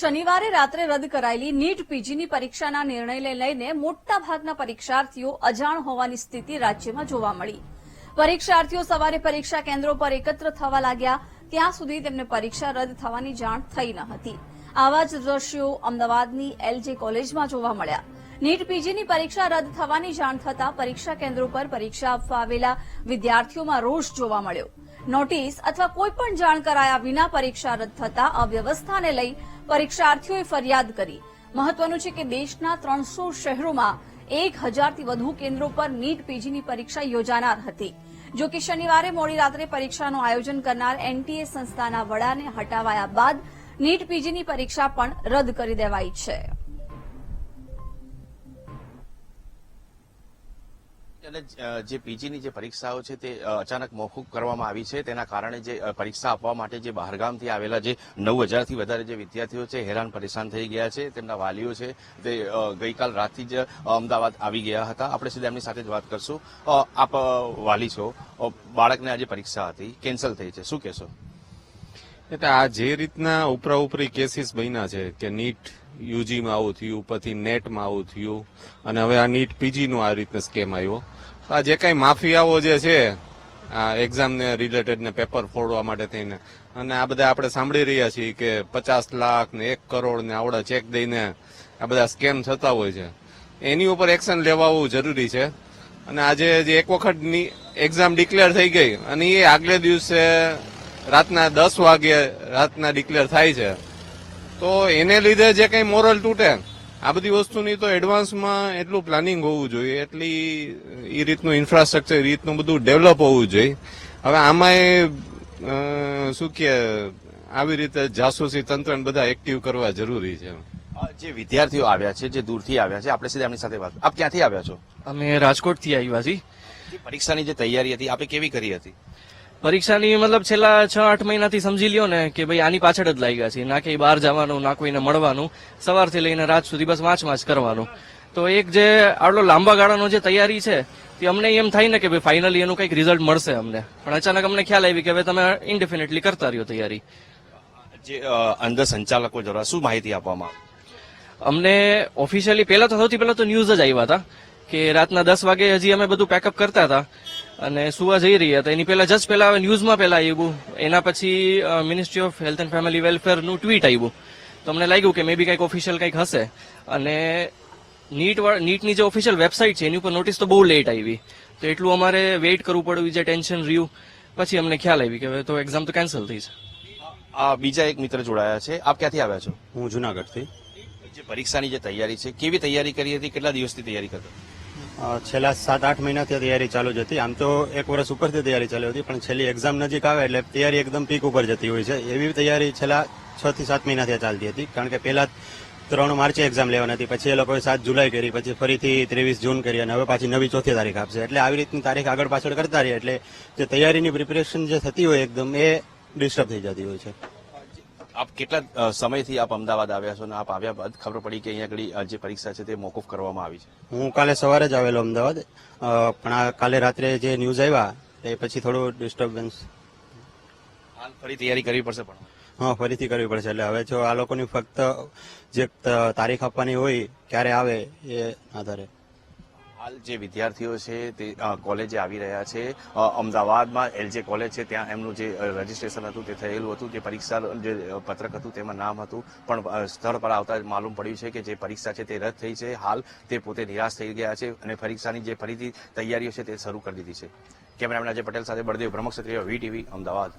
શનિવારે રાત્રે રદ કરાયેલી નીટ પીજીની પરીક્ષાના નિર્ણયને લઈને મોટાભાગના પરીક્ષાર્થીઓ અજાણ હોવાની સ્થિતિ રાજ્યમાં જોવા મળી. પરીક્ષાર્થીઓ સવારે પરીક્ષા કેન્દ્રો પર એકત્ર થવા લાગ્યા. ત્યાં સુધી તેમને પરીક્ષા રદ થવાની જાણ થઈ ન હતી. આવા જ દ્રશ્યો અમદાવાદની એલજે કોલેજમાં જોવા મળ્યા. નીટ પીજીની પરીક્ષા રદ થવાની જાણ થતાં પરીક્ષા કેન્દ્રો પર પરીક્ષા આપવા આવેલા વિદ્યાર્થીઓમાં રોષ જોવા મળ્યો. નોટિસ અથવા કોઈ પણ જાણ કરાયા વિના પરીક્ષા રદ થતા અવ્યવસ્થાને લઈ પરીક્ષાર્થીઓએ ફરિયાદ કરી. મહત્વનું છે કે દેશના ત્રણસો શહેરોમાં એક હજારથી વધુ કેન્દ્રો પર નીટ પીજીની પરીક્ષા યોજાનાર હતી. જો કે શનિવારે મોડી રાત્રે પરીક્ષાનું આયોજન કરનાર એનટીએ સંસ્થાના વડાને હટાવાયા બાદ નીટ પીજીની પરીક્ષા પણ રદ કરી દેવાઈ છે. અને જે પીજીની જે પરીક્ષાઓ છે તે અચાનક મોકૂફ કરવામાં આવી છે. તેના કારણે જે પરીક્ષા આપવા માટે જે બહારગામથી આવેલા જે નવ હજારથી વધારે જે વિદ્યાર્થીઓ છે, હેરાન પરેશાન થઈ ગયા છે. તેમના વાલીઓ છે તે ગઈકાલ રાતથી જ અમદાવાદ આવી ગયા હતા. આપણે સીધા એમની સાથે જ વાત કરશું. આપ વાલી છો. બાળકને આજે પરીક્ષા હતી. કેન્સલ થઈ છે. શું કહેશો? એટલે આ જે રીતના ઉપરા ઉપરી કેસીસ બન્યા છે કે નીટ યુજીમાં આવું થયું પછી નેટમાં આવું થયું, અને હવે આ નીટ પીજીનું આ રીતના સ્કેમ આવ્યો. આ જે કાંઈ માફિયાઓ જે છે, આ એક્ઝામને રિલેટેડને પેપર ફોડવા માટે થઈને, અને આ બધા આપણે સાંભળી રહ્યા છીએ કે પચાસ લાખ ને એક કરોડ ને આવડા ચેક દઈને આ બધા સ્કેમ થતા હોય છે. એની ઉપર એક્શન લેવાવું જરૂરી છે. અને આજે જે એક વખત એક્ઝામ ડિક્લેર થઈ ગઈ, અને એ આગલે દિવસે રાતના દસ વાગે રાતના ડિક્લેર થાય છે. તો એને લીધે જે કઈ મોરલ તૂટે આ બધી વસ્તુની તો એડવાન્સમાં એટલું પ્લાનિંગ હોવું જોઈએ એટલી એ રીતનું ઇન્ફ્રાસ્ટ્રક્ચર એ રીતનું બધું ડેવલપ હોવું જોઈએ. હવે આમાંય શું કે આવી રીતે જાસૂસી તંત્રને બધા એક્ટિવ કરવા જરૂરી છે. જે વિદ્યાર્થીઓ આવ્યા છે જે દૂરથી આવ્યા છે આપણે સીધા એમની સાથે વાત આપ ક્યાંથી આવ્યા છો? અમે રાજકોટથી આવ્યા છીએ જે પરીક્ષાની જે તૈયારી હતી આપે કેવી કરી હતી? પરીક્ષાની મતલબ છેલ્લા છ આઠ મહિનાથી સમજી લ્યો ને કે ભાઈ આની પાછળ જ લાગ્યા છે. ના કે બહાર જવાનું ના કોઈને મળવાનું સવારથી લઈને રાત સુધી બસ વાંચ વાંચ કરવાનું. તો એક જે આટલો લાંબા ગાળાનો જે તૈયારી છે તે અમને એમ થાય ને કે ભાઈ ફાઇનલી એનું કંઈક રિઝલ્ટ મળશે અમને. પણ અચાનક અમને ખ્યાલ આવી કે હવે તમે ઇન્ડેફિનેટલી કરતા રહ્યો તૈયારી. જે અંદર સંચાલકો જરા શું માહિતી આપવામાં અમને ઓફિશિયલી પહેલા તો સૌથી પહેલા તો ન્યૂઝ જ આવ્યા હતા. કે રાતના દસ વાગે હજી અમે બધું પેકઅપ કરતા હતા. અને સુવા જઈ રહ્યા હતા. એની પહેલા જસ્ટ પહેલા ન્યૂઝમાં પહેલા આવ્યું એના પછી ministry of health and family વેલફેરનું tweet આવ્યું તો અમને લાગ્યું કે મે બી કંઈક ઓફિશિયલ કંઈક હશે. અને નીટ નીટની જે ઓફિશિયલ વેબસાઇટ છે એની ઉપર નોટિસ તો બહુ લેટ આવી. તો એટલું અમારે વેઇટ કરવું પડ્યું જે ટેન્શન રહ્યું. પછી અમને ખ્યાલ આવી કે હવે તો એક્ઝામ તો કેન્સલ થઈ છે. આ બીજા એક મિત્ર જોડાયા છે. આપ ક્યાંથી આવ્યા છો? હું જુનાગઢથી. જે પરીક્ષાની જે તૈયારી છે કેવી તૈયારી કરી હતી કેટલા દિવસથી તૈયારી કરતા? છેલ્લા સાત, આઠ મહિનાથી તૈયારી ચાલુ જ હતી. આમ તો એક વર્ષ ઉપરથી તૈયારી ચાલુ હતી, પણ છેલ્લી એક્ઝામ નજીક આવે એટલે તૈયારી એકદમ પીક ઉપર જતી હોય છે. એવી તૈયારી છેલ્લા છ થી સાત મહિનાથી ચાલતી હતી, કારણ કે પહેલા ત્રણ માર્ચે એક્ઝામ લેવાની હતી, પછી એ લોકોએ સાત જુલાઈ કરી, પછી ફરીથી ત્રેવીસ જૂન કરી અને હવે પાછી નવી ચોથી તારીખ આપશે. એટલે આવી રીતની તારીખ આગળ પાછળ કરતા રહીએ એટલે જે તૈયારીની પ્રિપેરેશન જે થતી હોય, એકદમ એ ડિસ્ટર્બ થઈ જતી હોય છે. આપ કેટલા સમયથી આપ અમદાવાદ આવ્યા છો અને આપ આવ્યા બાદ ખબર પડી કે અહીંયા આગળ જે પરીક્ષા છે તે મોકૂફ કરવામાં આવી છે? હું કાલે સવારે જ આવેલો અમદાવાદ પણ આ કાલે રાત્રે જે ન્યૂઝ આવ્યા એ પછી થોડું ડિસ્ટર્બન્સ હાલ ફરી તૈયારી કરવી પડશે પણ. હા ફરીથી કરવી પડશે. એટલે હવે જો આ લોકોની ફક્ત જે તારીખ આપવાની હોય ક્યારે આવે એ આધારે. હાલ જે વિદ્યાર્થીઓ છે તે કોલેજે આવી રહ્યા છે. અમદાવાદમાં એલજે કોલેજ છે, ત્યાં એમનું જે રજીસ્ટ્રેશન હતું તે થયેલું હતું. જે પરીક્ષા, જે પત્રક હતું તેમાં નામ હતું. પણ સ્થળ પર આવતા માલુમ પડ્યું છે કે જે પરીક્ષા છે તે રદ થઈ છે. હાલ તે પોતે નિરાશ થઈ ગયા છે અને પરીક્ષાની જે ફરીથી તૈયારીઓ છે તે શરૂ કરી દીધી છે. કેમેરામેન અજય પટેલ સાથે બળદેવ બ્રહ્મક્ષત્રિય, વી ટીવી, અમદાવાદ.